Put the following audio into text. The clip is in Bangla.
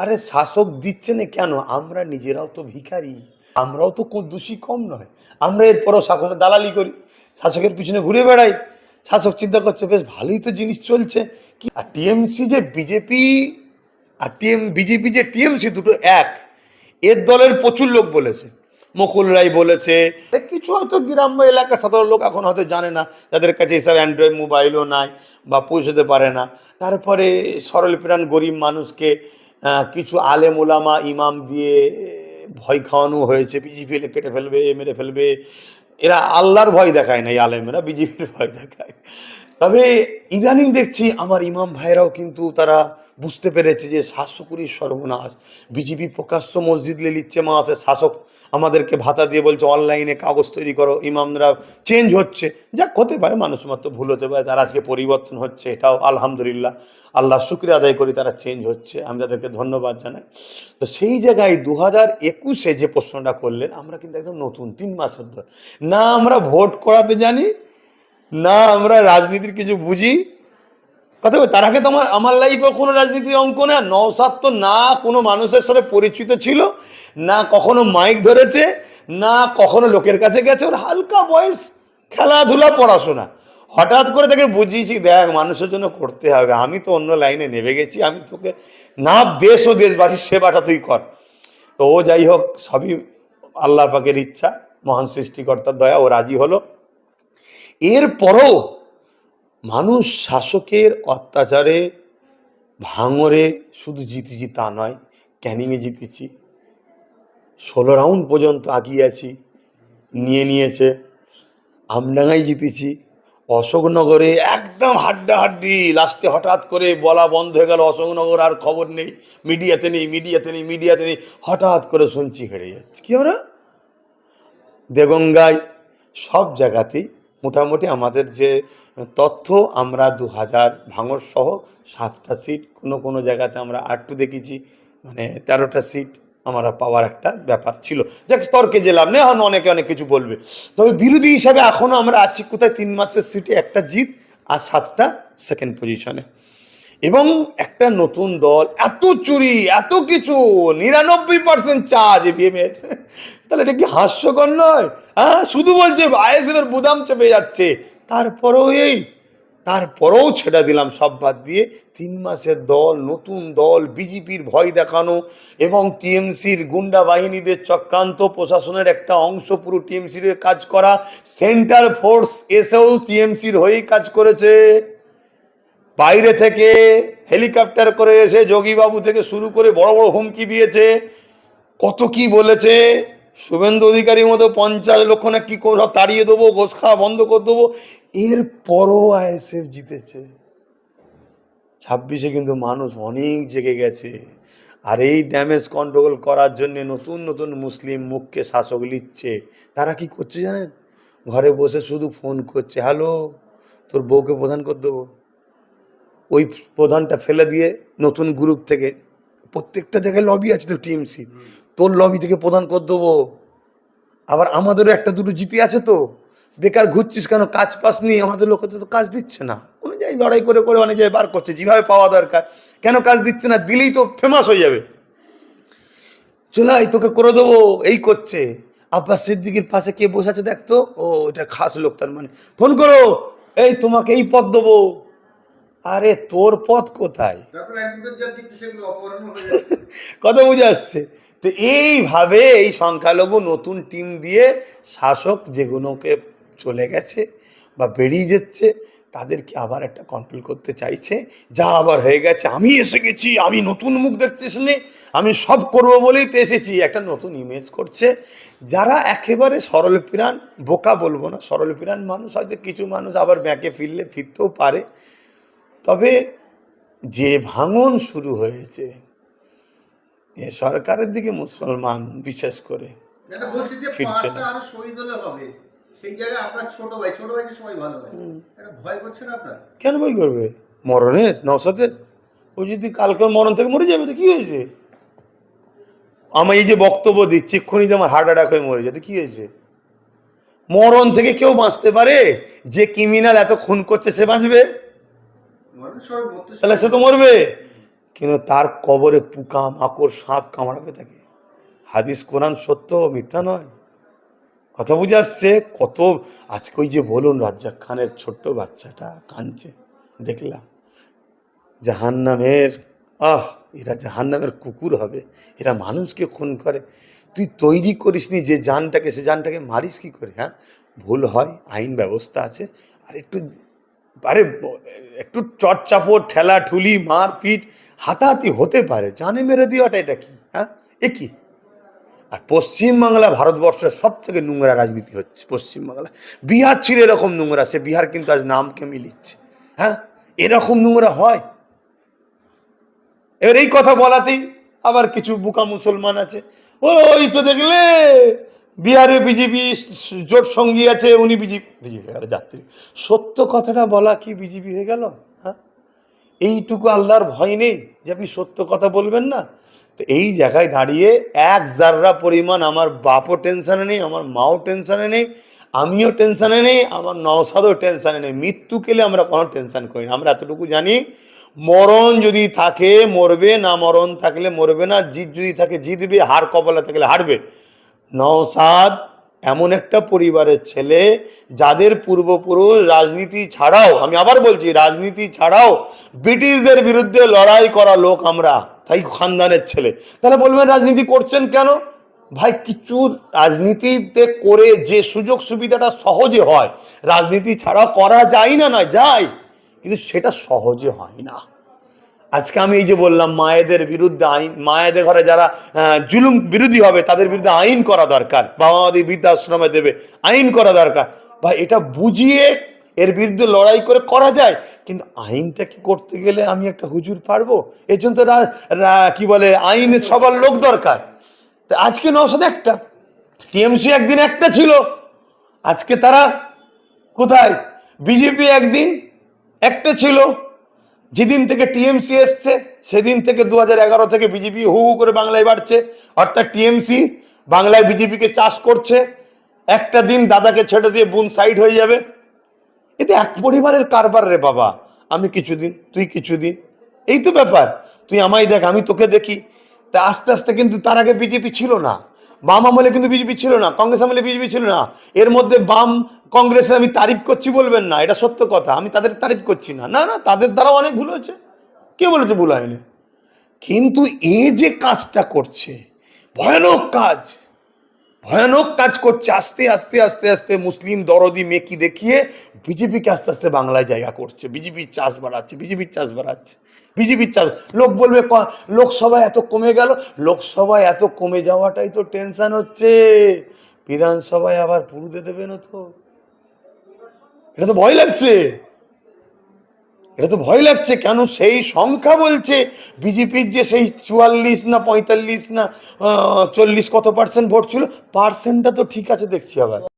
আরে শাসক দিচ্ছে না কেন? আমরা নিজেরাও তো ভিখারি। আমরাও তো দোষী কম নয়। আমরা এরপরও শাসকের দালালি করি, শাসকের পিছনে ঘুরে বেড়াই। শাসক চিন্তা করছে, বেশ, ভালোই তো জিনিস চলছে। কি আর টিএমসি যে বিজেপি আর টিএম বিজেপি যে টিএমসি দুটো এক, এর দলের প্রচুর লোক বলেছে। মুকুল রায় বলেছে। কিছু হয়তো গ্রাম্য এলাকার সাধারণ লোক এখন হয়তো জানে না। যাদের কাছে এসব অ্যান্ড্রয়েড মোবাইলও নাই বা পৌঁছতে পারে না। তারপরে সরল প্রাণ গরিব মানুষকে কিছু আলেম ওলামা ইমাম দিয়ে ভয় খাওয়ানো হয়েছে বিজেপি কেটে ফেলবে মেরে ফেলবে। এরা আল্লাহর ভয় দেখায় না, এই আলেমেরা বিজেপির ভয় দেখায়। তবে ইদানিং দেখছি আমার ইমাম ভাইরাও কিন্তু তারা বুঝতে পেরেছে যে শাসকরই সর্বনাশ। বিজেপি প্রকাশ্য মসজিদ লে লিচ্ছে মাসে শাসক আমাদেরকে ভাতা দিয়ে বলছে, অনলাইনে কাগজ তৈরি করো, ইমামরা চেঞ্জ হচ্ছে। যাক, হতে পারে, মানুষ মাত্র ভুল হতে পারে, তারা আজকে পরিবর্তন হচ্ছে, এটাও আলহামদুলিল্লাহ। আল্লাহ শুক্রিয়া আদায় করি তারা চেঞ্জ হচ্ছে, আমি তাদেরকে ধন্যবাদ জানাই। তো সেই জায়গায় দু হাজার একুশে যে প্রশ্নটা করলেন, আমরা কিন্তু একদম নতুন, তিন মাসের ধরে। না, আমরা ভোট করাতে জানি না, আমরা রাজনীতির কিছু বুঝি। কথা তার আগে তো আমার আমার লাইফে কোনো রাজনীতির অঙ্ক না নওসাদ তো না কোনো মানুষের সাথে পরিচিত ছিল, না কখনো মাইক ধরেছে, না কখনো লোকের কাছে গেছে, ওর হালকা বয়স, খেলাধুলা, পড়াশোনা। হঠাৎ করে তাকে বুঝিয়েছি, দেখ, মানুষের জন্য করতে হবে, আমি তো অন্য লাইনে নেমে গেছি, আমি তোকে না দেশ ও দেশবাসীর সেবাটা তুই কর। তো ও যাই হোক, সবই আল্লাহ পাকের ইচ্ছা, মহান সৃষ্টিকর্তার দয়া, ও রাজি হলো। এরপরও মানুষ শাসকের অত্যাচারে, ভাঙরে শুধু জিতেছি তা নয়, ক্যানিংয়ে জিতেছি। ষোলো রাউন্ড পর্যন্ত আগিয়ে আছি, নিয়ে নিয়েছে। আমডাঙ্গায় জিতেছি। অশোকনগরে একদম হাড্ডাহাড্ডি লাস্টে হঠাৎ করে বলা বন্ধ হয়ে গেল, অশোকনগর আর খবর নেই, মিডিয়াতে নেই মিডিয়াতে নেই মিডিয়াতে নেই, হঠাৎ করে শুনছি হেরে যাচ্ছে। কি আমরা দেগঙ্গায় সব জায়গাতেই মোটামুটি আমাদের যে তথ্য আমরা দু হাজার ভাঙর সহ সাতটা সিট কোনো কোনো জায়গাতে আমরা আটটু দেখেছি মানে তেরোটা সিট আমরা পাওয়ার একটা ব্যাপার ছিল। দেখ, তর্কে জেলাম না অনেকে অনেক কিছু বলবে। তবে বিরোধী হিসাবে এখনও আমরা আছি, কোথায় তিন মাসের সিটে একটা জিত আর সাতটা সেকেন্ড পজিশনে এবং একটা নতুন দল, এত চুরি, এত কিছু, নিরানব্বই পার্সেন্ট চার্জ এর। তাহলে এটা কি হাস্যকর নয়? হ্যাঁ শুধু বলছে আইএসএফ এর বুদাম চেপে যাচ্ছে। তারপরেও এই, তারপরেও ছেড়ে দিলাম সব বাদ দিয়ে। তিন মাসের দল, নতুন দল, বিজেপির ভয় দেখানো এবং টিএমসির গুন্ডা বাহিনীদের চক্রান্ত, প্রশাসনের একটা অংশ পুরো টিএমসির কাজ করা। সেন্টার ফোর্স এসেও টিএমসির হয়েই কাজ করেছে। বাইরে থেকে হেলিকপ্টার করে এসে যোগীবাবু থেকে শুরু করে বড় বড় হুমকি দিয়েছে। কত কি বলেছে? শুভেন্দু অধিকারীর মতো পঞ্চাশ লক্ষ না কি করে তাড়িয়ে দেবো ঘোষ খাওয়া বন্ধ করে দেবো? এর পরও আইএসএফ জিতেছে। ছাব্বিশে কিন্তু মানুষ অনেক জেগে গেছে। আর এই ড্যামেজ কন্ট্রোল করার জন্য নতুন নতুন মুসলিম মুখকে শাসক লিখছে তারা কি করছে জানেন? ঘরে বসে শুধু ফোন করছে হ্যালো তোর বউকে প্রধান করে দেবো। ওই প্রধানটা ফেলে দিয়ে নতুন গ্রুপ থেকে প্রত্যেকটা জায়গায় লবি আছে তো টিএমসি তোর লবি থেকে প্রদান করে দেবো। আবার আমাদেরও একটা দুটো জিতে আছে তো। বেকার ঘুরছিস কেন? কাজ পাস নি আমাদের লোক তো কাজ দিচ্ছে না। কোনো জায়গায় লড়াই করে করে অনেক জায়গায় বার করছে যেভাবে পাওয়া দরকার। কেন কাজ দিচ্ছে না? দিলেই তো ফেমাস হয়ে যাবে। চলাই তোকে করে দেবো। এই করছে। আব্বাস সিদ্দিকির পাশে কে বসে আছে দেখতো ও এটা খাস লোক তার মানে। ফোন করো। এই তোমাকে এই পদ দেবো। আরে তোর পথ কোথায়? কথা বুঝে আসছে। তো এইভাবে এই সংখ্যালঘু নতুন টিম দিয়ে শাসক যেগুলোকে চলে গেছে বা বেরিয়ে যাচ্ছে, তাদেরকে আবার একটা কন্ট্রোল করতে চাইছে। যা আবার হয়ে গেছে, আমি এসে গেছি, আমি নতুন মুখ দেখতেছি নে আমি সব করব বলেই তো এসেছি। একটা নতুন ইমেজ করছে। যারা একেবারে সরল পিরান, বোকা বলব না, সরল পিরান মানুষ হয়তো কিছু মানুষ আবার ব্যাকে ফিরলে, ফিরতেও পারে। তবে যে ভাঙন শুরু হয়েছে সরকারের দিকে মুসলমান বিশেষ করে ফিরছে না। ভয় কেন বই করবে? মরণের নসাতে ও যদি কালকে মরণ থেকে মরে যাবে তো কি হয়েছে? আমি এই যে বক্তব্য দিচ্ছি এক্ষুনি যে আমার হার্ট অ্যাটাক হয়ে মরে যেতে কি হয়েছে? মরণ থেকে কেউ বাঁচতে পারে? যে ক্রিমিনাল এত খুন করছে সে বাঁচবে? তাহলে সে তো মরবে। কিন্তু তার কবরে পোকা, মাকড়, সাপ কামড়াবে তাকে। হাদিস, কোরআন সত্য, মিথ্যা নয়। কথা বুঝে আসছে, কত আজকে ওই যে বলুন রাজ্জাক খানের ছোট্ট বাচ্চাটা কাঁদছে। দেখলাম। জাহান্নামের, আহ, এরা জাহান্নামের কুকুর হবে। এরা মানুষকে খুন করে। তুই তৈরি করিসনি যে জানটাকে, সে জানটাকে মারিস কি করে হ্যাঁ? ভুল হয়, আইন ব্যবস্থা আছে। আর একটু, আরে, একটু চটচাপড় ঠেলা ঠুলি মারপিট হাতাহাতি হতে পারে। জানে মেরে দেওয়াটা এটা কি? হ্যাঁ? এ কি? আর পশ্চিমবাংলা ভারতবর্ষের সব থেকে নোংরা রাজনীতি হচ্ছে পশ্চিমবাংলা বিহার ছিল এরকম নোংরা, সে বিহার কিন্তু আজ নামকে মিলিচ্ছে। হ্যাঁ? এরকম নোংরা হয়? এবার এই কথা বলাতেই আবার কিছু বুকা মুসলমান আছে। ওই তো দেখলে, বিহারে বিজেপি জোট সঙ্গী আছে, উনি বিজেপি বিজেপি যাত্রী। সত্য কথাটা বলা কি বিজেপি হয়ে গেল? এইটুকু আল্লাহর ভয় নেই যে আপনি সত্য কথা বলবেন না। তো এই জায়গায় দাঁড়িয়ে এক জাররা পরিমাণ আমার বাপও টেনশানে নেই, আমার মাও টেনশানে নেই, আমিও টেনশানে নেই, আমার নওসাদও টেনশানে নেই। মৃত্যু কেলে আমরা কোনো টেনশন করি না। আমরা এতটুকু জানি, মরণ যদি থাকে, মরবে না মরণ থাকলে মরবে না জিত যদি থাকে, জিতবে, হার কপালে থাকলে হারবে। নওসাদ এমন একটা পরিবারের ছেলে যাদের পূর্বপুরুষ রাজনীতি ছাড়াও, আমি আবার বলছি, রাজনীতি ছাড়াও ব্রিটিশদের বিরুদ্ধে লড়াই করা লোক আমরা, তাই খানদানের ছেলে। তাহলে বলবেন রাজনীতি করছেন কেন? ভাই, কিছু রাজনীতিতে করে যে সুযোগ সুবিধাটা সহজে হয়, রাজনীতি ছাড়া করা যায় না, নয়, যায়। কিন্তু সেটা সহজে হয় না। আজকে আমি এই যে বললাম, মায়েদের বিরুদ্ধে আইন, মায়েদের ঘরে যারা জুলুম বিরোধী হবে, তাদের বিরুদ্ধে আইন করা দরকার। বাবা মাদের বৃদ্ধাশ্রমে দেবে, আইন করা দরকার। বা এটা বুঝিয়ে এর বিরুদ্ধে লড়াই করে করা যায়। কিন্তু আইনটা কি করতে গেলে আমি একটা হুজুর পারব? এর জন্য তো কি বলে, আইন সবার লোক দরকার। তা আজকে নশো একটা, টিএমসি একদিন একটা ছিল। আজকে তারা কোথায়? বিজেপি একদিন একটা ছিল। যেদিন থেকে টিএমসি এসছে, সেদিন থেকে দু থেকে বিজেপি হু হু করে বাংলায় বাড়ছে। অর্থাৎ টিএমসি বাংলায় বিজেপিকে চাষ করছে। একটা দিন দাদাকে ছেড়ে দিয়ে বোন সাইড হয়ে যাবে। এতে এক পরিবারের কারবার রে বাবা। আমি কিছুদিন, তুই কিছুদিন। এই তো ব্যাপার। তুই আমায় দেখ, আমি তোকে দেখি। তা আস্তে আস্তে কিন্তু তার আগে বিজেপি ছিল না। বাম আমলে কিন্তু বিজেপি ছিল না, কংগ্রেস আমলে বিজেপি ছিল না। এর মধ্যে বাম কংগ্রেসের আমি তারিফ করছি বলবেন না, এটা সত্য কথা। আমি তাদের তারিফ করছি না। না না, তাদের দ্বারা অনেক ভুল হয়েছে। কে বলেছে ভুল হয়নি? কিন্তু এ যে কাজটা করছে, ভয়ানক কাজ। ভয়ানক কাজ করছে। আস্তে আস্তে আস্তে আস্তে মুসলিম দরদি মেকি দেখিয়ে বিজেপিকে আস্তে আস্তে বাংলায় জায়গা করছে। বিজেপির চাষ বাড়াচ্ছে, বিজেপির চাষ বাড়াচ্ছে, বিজেপির চাষ। লোক বলবে লোকসভায় এত কমে গেল? লোকসভায় এত কমে যাওয়াটাই তো টেনশন হচ্ছে। বিধানসভায় আবার পুরুতে দেবে না তো। এটা তো ভয় লাগছে। এটা তো ভয় লাগছে, কেন সেই সংখ্যা বলছে? বিজেপির যে সেই চুয়াল্লিশ না পঁয়তাল্লিশ না চল্লিশ কত পার্সেন্ট ভোট ছিল? পার্সেন্টটা তো ঠিক আছে দেখছি আবার।